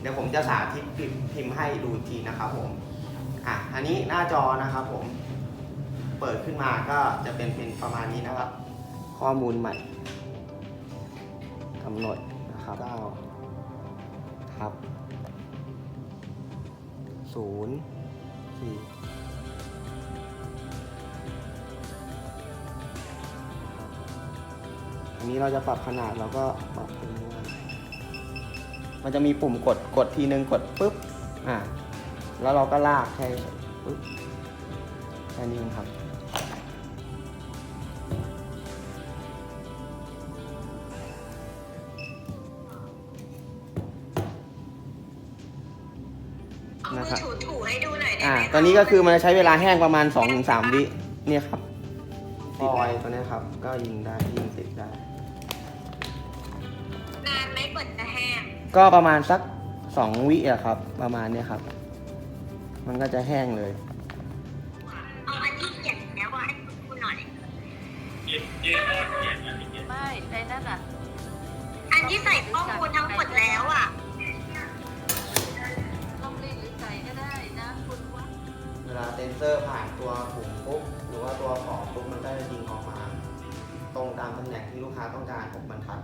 เดี๋ยวผมจะสาธิตพิมพ์มให้ดูอีกทีนะครับผมอะอันนี้หน้าจอนะครับผม เปิดขึ้นมาก็จะเป็นเป็นประมาณนี้นะครับ ข้อมูลใหม่กำหนดนะครับ9ทับศูนย์สี่อันนี้เราจะปรับขนาดเราก็ปรับตรงนี้ มันจะมีปุ่มกดกดทีนึงกดปุ๊บอ่าแล้วเราก็ลากแค่ปุ๊บแค่นี้เองครับ เอามืนะอครับถูถูๆให้ดูหน่อยได้อ่า ไหมคะตอนนี้ก็คือมันจะใช้เวลาแห้งประมาณ 2-3 วิเนี่ยครับฟอยล์ตัวเนี้ยครับ ก็ยิงได้ยิงติดได้ นานไหมกว่าจะแห้ง ก็ประมาณสัก2วิอะครับ ประมาณเนี้ยครับ มันก็จะแห้งเลย เอาอันที่เขียนแล้วว่าให้ดูหน่อย ไม่ในนั่นอะอันที่ใส่ข้อมูลทั้งหมดแล้วอะ ต้องรีดหรือใส่ก็ได้นะคุณว่าเวลาเซนเซอร์ผ่านตัวปุ่มปุ๊บหรือว่าตัวของปุ๊บมันก็จะยิงออกมา ตรงตามตำแหน่งที่ลูกค้าต้องการ6บรรทัด